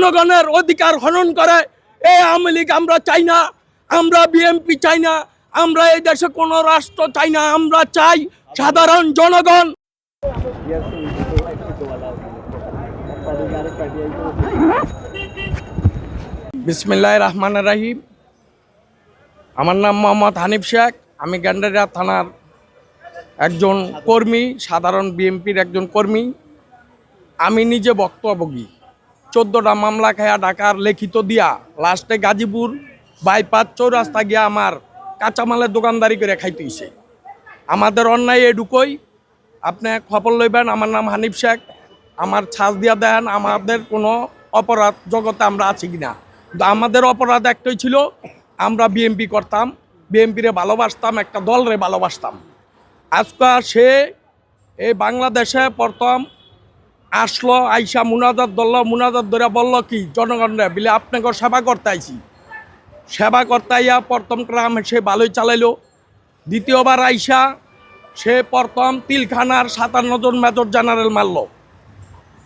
জনগণের অধিকার হনন করে এই আওয়ামী লীগ, আমরা চাই না, আমরা বিএমপি চাই না, আমরা এই দেশে কোনো রাষ্ট্র চাই না, আমরা চাই সাধারণ জনগণ। বিসমিল্লাহ রহমান রাহিম। আমার নাম মোহাম্মদ হানিফ শেখ। আমি গ্যান্ডারিয়া থানার একজন কর্মী, সাধারণ বিএমপির একজন কর্মী। আমি নিজে বক্তব্যী চোদ্দোটা মামলা খায়া ঢাকার লিখিত দিয়া, লাস্টে গাজীপুর বাইপাস চৌরাস্তা গিয়া আমার কাঁচামালের দোকানদারি করে খাইতেইছে আমাদের অন্যায় এডুকই আপনি খবর লইবেন, আমার নাম হানিফ শেখ। আমার ছাঁচ দিয়া দেন, আমাদের কোনো অপরাধ জগতে আমরা আছি কিনা। কিন্তু আমাদের অপরাধ একটাই ছিল, আমরা বিএমপি করতাম, বিএমপিরে ভালোবাসতাম, একটা দলরে ভালোবাসতাম। আজকা সে এই বাংলাদেশে প্রথম আসলো, আইসা মুনাজাত ধরল, মুনাজাত ধরে বলল কি জনগণরা বলে আপনাকে সেবা করতে সেবা করতে আইয়া প্রথম গ্রাম সে ভালোই চালাইলো। দ্বিতীয়বার আইসা সে প্রথম তিলখানার সাতান্ন জন মেজর জেনারেল মারল।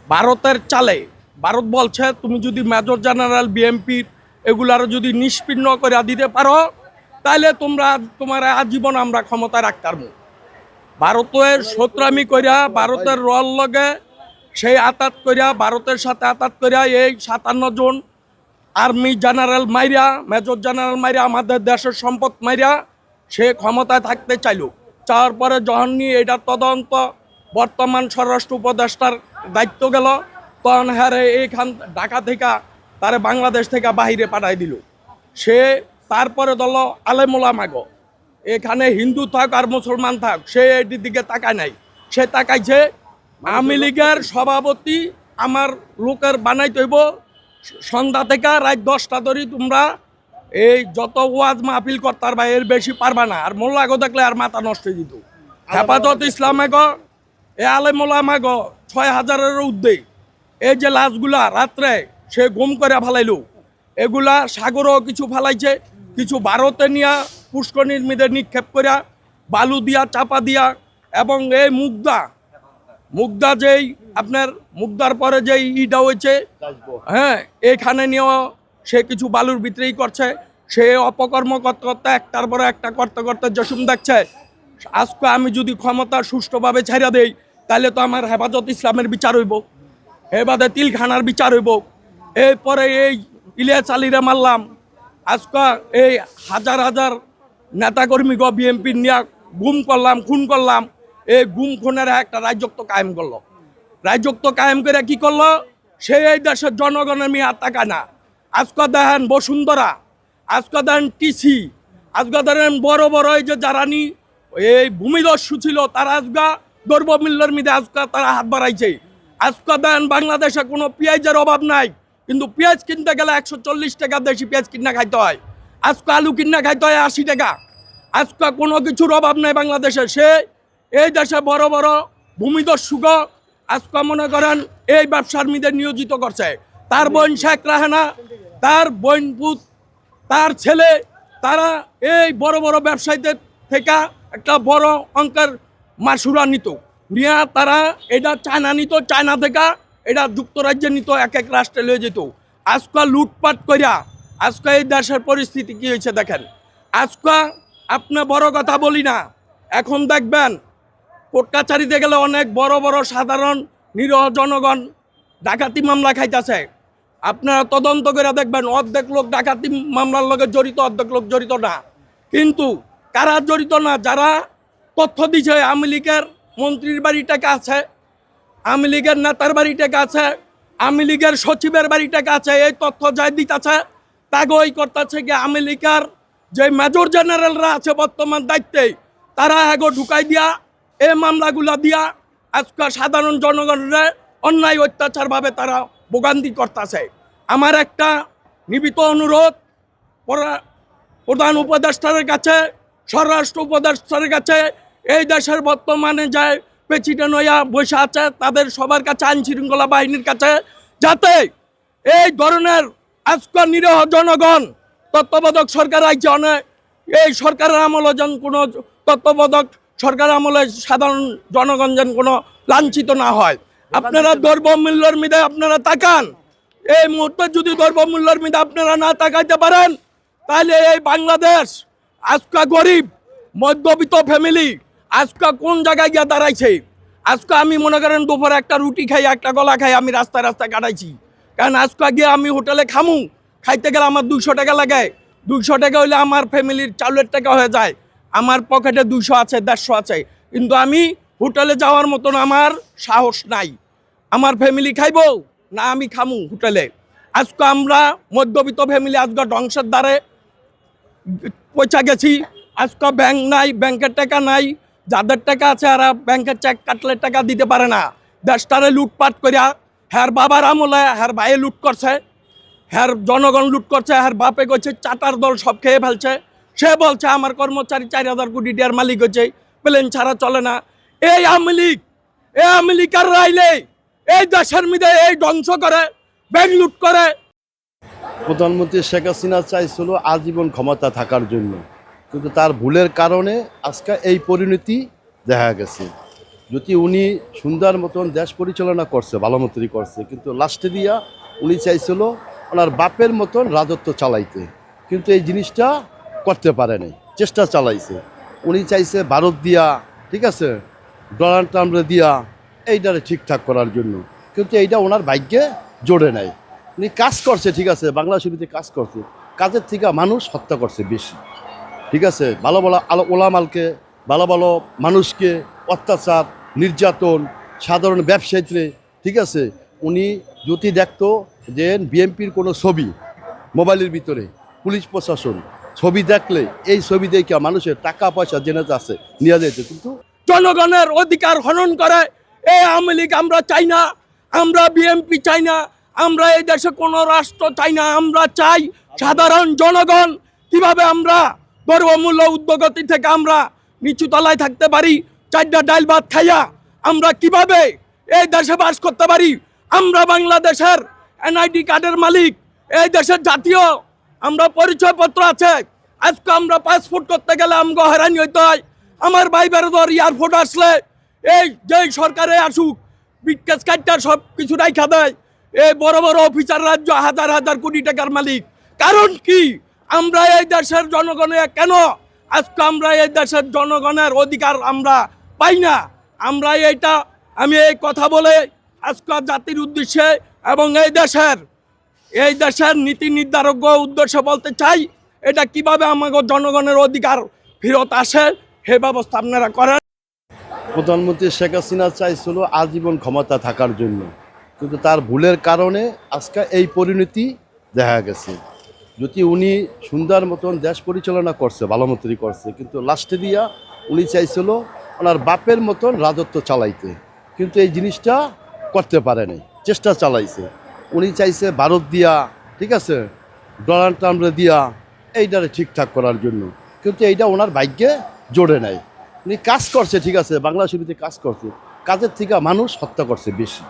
ভারতের চালে, ভারত বলছে, তুমি যদি মেজর জেনারেল বিএমপির এগুলার যদি নিষ্পীর্ণ করে দিতে পারো তাহলে তোমরা, তোমার আজীবন আমরা ক্ষমতায় পারব ভারতের শত্রামি করিয়া ভারতের রল লগে সেই আতাত করিয়া ভারতের সাথে আতাত করিয়া এই সাতান্ন জন আর্মি জেনারেল মাইরা, মেজর জেনারেল মাইরা, আমাদের দেশের সম্পদ মাইরা সে ক্ষমতায় থাকতে চাইল। চাওয়ার পরে যখন নিয়ে এটা তদন্ত, বর্তমান স্বরাষ্ট্র উপদেষ্টার দায়িত্ব গেল, তখন হ্যারে এইখান ঢাকা থেকে, তারে বাংলাদেশ থেকে বাহিরে পাঠাই দিল। সে তারপরে দল আলেমুলা মাগো এখানে হিন্দু থাক আর মুসলমান থাক, সে এটির দিকে তাকায় নাই। সে তাকাইছে আওয়ামী লীগের সভাপতি আমার লোকের বানাইতে হইব। সন্ধ্যা থেকে রাত দশটা ধরে তোমরা এই যত ওয়াজ মাহফিল করতার বা এর বেশি পারবা না। আর মোল্লাগো দেখলে আর মাথা নষ্ট হয়ে যেত। হেফাজত ইসলাম এগো এ আলে মোলাম এগো ছয় হাজারের উদ্যোগ। এই যে লাশগুলা রাত্রে সে গুম করে ফালাইলো। এগুলা সাগরও কিছু ফালাইছে কিছু ভারতে নিয়া পুষ্করণীর নিক্ষেপ করিয়া বালু দিয়া চাপা দিয়া এবং এই মুগদা মুগদা যেই আপনার মুগদার পরে যেই ইটা হয়েছে হ্যাঁ এখানে নিয়েও সে কিছু বালুর ভিতরেই করছে, সে অপকর্ম করতে করতে একটার পরে একটা করতে করতে জসুম দেখছে, আজকে আমি যদি ক্ষমতা সুষ্ঠুভাবে ছাড়া দেই, তাহলে তো আমার হেফাজত ইসলামের বিচার হইব এবারে তিলখানার বিচার হইব। এরপরে এই ইলিয়াস আলীরে মারলাম, আজকে এই হাজার হাজার নেতাকর্মী গো বিএনপি নিয়ে গুম করলাম, খুন করলাম এই গুম খুনের একটা রাজ্যত্ব কায়েম করল। রাজ্যত্ব কায়েম করে কি করল? সে এই দেশের জনগণের মেয়ে টাকা না। আজকে দেখেন বসুন্ধরা, আজকে দেখেন টিসি, আজকে দেখেন বড় বড় এই যে যারানি এই ভূমিদস্যু ছিল, তারা আজকা দ্রব্যমূল্যের মিদে আজকে তারা হাত বাড়াইছে। আজকে দেখেন বাংলাদেশে কোনো পেঁয়াজের অভাব নাই, কিন্তু পেঁয়াজ কিনতে গেলে একশো চল্লিশ টাকা দেশি পেঁয়াজ কিনা খাইতে হয়। আজকে আলু কিনা খাইতে হয় আশি টাকা। আজকে কোনো কিছুর অভাব নাই বাংলাদেশে। সে এই দেশে বড় বড় ভূমিদস্যুগ আজকে মনে করেন, এই ব্যবসার মিদে নিয়োজিত করছে। তার বোন শেখ রাহানা, তার বোন পুত, তার ছেলে, তারা এই বড় বড় ব্যবসায়ীদের থেকে একটা বড় অঙ্কের মাসুরা নিত। নিয়ে তারা এটা চায়না নিত, চায়না থেকে এটা যুক্তরাজ্যে নিত, এক এক রাষ্ট্রে লয়ে যেত। আজকে লুটপাট করিয়া আজকে এই দেশের পরিস্থিতি কি হয়েছে দেখেন। আজকে আপনি বড় কথা বলি না, এখন দেখবেন কোর্ট কাছারিতে গেলে অনেক বড় বড় সাধারণ নিরহ জনগণ ডাকাতি মামলা খাইতেছে। আপনারা তদন্ত করে দেখবেন, অর্ধেক লোক ডাকাতি মামলার লগে জড়িত, অর্ধেক লোক জড়িত না। কিন্তু কারা জড়িত না, যারা তথ্য দিছে, আওয়ামী লীগের মন্ত্রীর বাড়ি টাকা আছে, আওয়ামী লীগের নেতার বাড়ি টাকা আছে, আওয়ামী লীগের সচিবের বাড়ি টাকা আছে, এই তথ্য যাই দিতেছে তাকে ওই করতেছে কি আওয়ামী লীগের যে মেজর জেনারেলরা আছে বর্তমান দায়িত্বে, তারা এগো ঢুকাই দিয়া এই মামলাগুলা দিয়া আজকে সাধারণ জনগণের অন্যায় অত্যাচারভাবে তারা ভোগান্তি করতেছে। আমার একটা নিবিত অনুরোধ, পরা- প্রধান উপদেষ্টার কাছে, স্বরাষ্ট্র উপদেষ্টার কাছে, এই দেশের বর্তমানে যে প্রেসিডেন্ট হইয়া বসে আছে, তাদের সবার কাছে আইন শৃঙ্খলা বাহিনীর কাছে, যাতে এই ধরনের আজকাল নিরহ জনগণ তত্ত্বাবধায়ক সরকার আইছে অনেক এই সরকারের আমলে যেন কোনো তত্ত্বাবধায়ক সরকার আমলে সাধারণ জনগণ যেন কোনো লাঞ্ছিত না হয়। আপনারা দ্রব্য মূল্যের মিদে আপনারা তাকান। এই মুহূর্তে যদি দ্রব্যমূল্যের মিদে আপনারা না তাকাইতে পারেন, তাহলে এই বাংলাদেশ আজকা গরিব, মধ্যবিত্ত ফ্যামিলি আজকা কোন জায়গায় গিয়ে দাঁড়াইছে? আজকে আমি মনে করেন দুপুরে একটা রুটি খাই, একটা গলা খাই, আমি রাস্তায় রাস্তায় কাটাইছি। কারণ আজকে গিয়ে আমি হোটেলে খামু, খাইতে গেলে আমার দুশো টাকা লাগে। দুশো টাকা হলে আমার ফ্যামিলির চাউলের টাকা হয়ে যায়। আমার পকেটে দুশো আছে, দেড়শো আছে। কিন্তু আমি হোটেলে যাওয়ার মতন আমার সাহস নাই। আমার ফ্যামিলি খাইব? না, আমি খামু হোটেলে। আজকে আমরা মধ্যবিত্ত ফ্যামিলি আজকে ধ্বংসের দ্বারে পয়সা গেছি। আজকে ব্যাংক নাই ব্যাংকের টাকা নাই। যাদের টাকা আছে আর ব্যাংকের চেক কাটলে টাকা দিতে পারে না। দেশটারে লুটপাট করিয়া হ্যার বাবার আমলে হ্যার ভাইয়ে লুট করছে। হ্যার জনগণ লুট করছে হ্যার বাপে করছে চাটার দল সব খেয়ে ফেলছে। সে বলছে, আমার কর্মচারী চার হাজার কোটি টাকার মালিক হচ্ছে, প্লেন ছাড়া চলে না। এই আওয়ামী লীগ, এই আওয়ামী লীগের রাইলে এই দেশের মধ্যে এই ধ্বংস করে ব্যাংক লুট করে। প্রধানমন্ত্রী শেখ হাসিনা চাইছিল আজীবন ক্ষমতা থাকার জন্য, কিন্তু তার ভুলের কারণে আজকে এই পরিণতি দেখা গেছে। যদি উনি সুন্দর মতন দেশ পরিচালনা করছে, ভালো মতনই করছে, কিন্তু লাস্টে দিয়া উনি চাইছিল ওনার বাপের মতন রাজত্ব চালাইতে। কিন্তু এই জিনিসটা করতে পারে নাই চেষ্টা চালাইছে। উনি চাইছে ভারত দিয়া, ঠিক আছে ডোনাল্ড ট্রাম্পরে দিয়া এইটারে ঠিকঠাক করার জন্য। কিন্তু এইটা ওনার ভাগ্যে জোরে নাই। উনি কাজ করছে, ঠিক আছে, বাংলা ছবিতে কাজ করছে। কাজের থেকে মানুষ হত্যা করছে বেশি, ঠিক আছে। ভালো ভালো আলো, ওলামালকে, ভালো ভালো মানুষকে অত্যাচার, নির্যাতন, সাধারণ ব্যবসায়ীতে ঠিক আছে। উনি যদি দেখতো যে বিএমপির কোনো ছবি মোবাইলের ভিতরে, পুলিশ প্রশাসন ছবি দেখলে, এই ছবি দেখে মানুষের টাকা পয়সা জেনে আছে নিয়ে যেত কিন্তু জনগণের অধিকার হনন করে, এই আওয়ামী লীগ আমরা চাই না, আমরা বিএমপি চাই না, আমরা এই দেশে কোনো রাষ্ট্র চাই না, আমরা চাই সাধারণ জনগণ। কীভাবে আমরা দ্রব্যমূল্য উদ্যোগতি থেকে আমরা নিচু তলায় থাকতে পারি, চারটা ডাইল ভাত খাইয়া আমরা কীভাবে এই দেশে বাস করতে পারি? আমরা বাংলাদেশের এনআইডি কার্ডের মালিক, এই দেশের জাতীয় আমরা পরিচয়পত্র আছে। আজকে আমরা পাসপোর্ট করতে গেলে আমগো হয়রানি হইতে হয়। আমার ভাই বেরোদর এয়ারপোর্ট আসলে এই যেই সরকারে আসুক বিকাশ কাটটা সব কিছু রাইখা দেয়। এই বড় বড় অফিসার রাজ্য হাজার হাজার কোটি টাকার মালিক। কারণ কি? আমরা এই দেশের জনগণের কেন? আজকে আমরা এই দেশের জনগণের অধিকার আমরা পাই না। আমরা এইটা, আমি এই কথা বলে আজকে জাতির উদ্দেশ্যে এবং এই দেশের এই দেশের নীতি নির্ধারক উদ্দেশ্য বলতে চাই, এটা কীভাবে আমাকে জনগণের অধিকার ফেরত আসে সে ব্যবস্থা আপনারা করেন। প্রধানমন্ত্রী শেখ হাসিনা চাইছিল আজীবন ক্ষমতা থাকার জন্য, কিন্তু তার ভুলের কারণে আজকে এই পরিণতি দেখা গেছে। যদি উনি সুন্দর মতন দেশ পরিচালনা করছে, ভালো মতনই করছে, কিন্তু লাস্টে দিয়া উনি চাইছিল ওনার বাপের মতন রাজত্ব চালাইতে, কিন্তু এই জিনিসটা করতে পারে নাই চেষ্টা চালাইছে। উনি চাইছে ভারত দিয়া, ঠিক আছে? ডোনাল্ড ট্রাম্পরে দিয়া, এইটারে ঠিকঠাক করার জন্য। কিন্তু এইটা ওনার ভাগ্যে জোরে নাই। উনি কাজ করছে, ঠিক আছে? বাংলা ছবিতে কাজ করছে। কাজের থেকে মানুষ হত্যা করছে বেশি।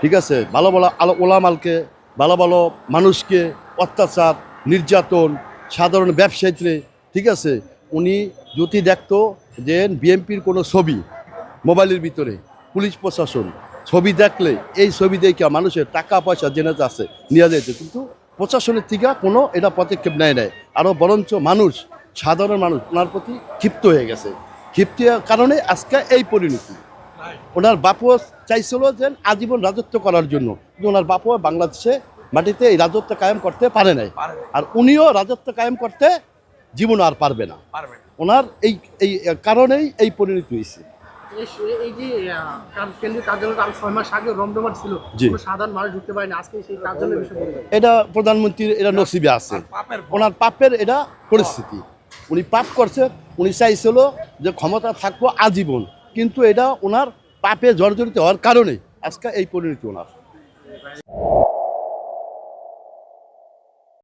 ঠিক আছে? ভালো ভালো আলো ওলামালকে, ভালো ভালো মানুষকে অত্যাচার, নির্যাতন, সাধারণ ব্যবসায়ীতে ঠিক আছে? উনি যদি দেখতো যে বিএমপির কোনো ছবি মোবাইলের ভিতরে, পুলিশ প্রশাসন ছবি দেখলে এই ছবি দেখে মানুষের টাকা পয়সা জেনে আছে নিয়ে যেত কিন্তু প্রশাসনের থেকে কোনো এটা পদক্ষেপ নেয় নেয় আরও বরঞ্চ মানুষ সাধারণ মানুষ ওনার প্রতি ক্ষিপ্ত হয়ে গেছে। ক্ষিপ্ত কারণে আজকে এই পরিণতি। ওনার বাপও চাইছিল যে আজীবন রাজত্ব করার জন্য। কিন্তু ওনার বাপও বাংলাদেশে মাটিতে এই রাজত্ব কায়েম করতে পারে নাই। আর উনিও রাজত্ব কায়েম করতে জীবন আর পারবে না। ওনার এই এই কারণেই এই পরিণতি হয়েছে। এই- এই যে কেন্দ্রীয় কার্যালয়টা আরও ছয় মাস আগে রমরমাট ছিল সাধারণ মানুষ ঢুকতে পারেনি। আজকে সেই কার্যালয়ের বিষয়ে এটা প্রধানমন্ত্রীর এটা নসিবে আছে। ওনার পাপের এটা পরিস্থিতি। উনি পাপ করছে উনি চাইছিল যে ক্ষমতা থাকব আজীবন। কিন্তু এটা ওনার পাপে জর্জরিত হওয়ার কারণে আজকে এই পরিণতি ওনার।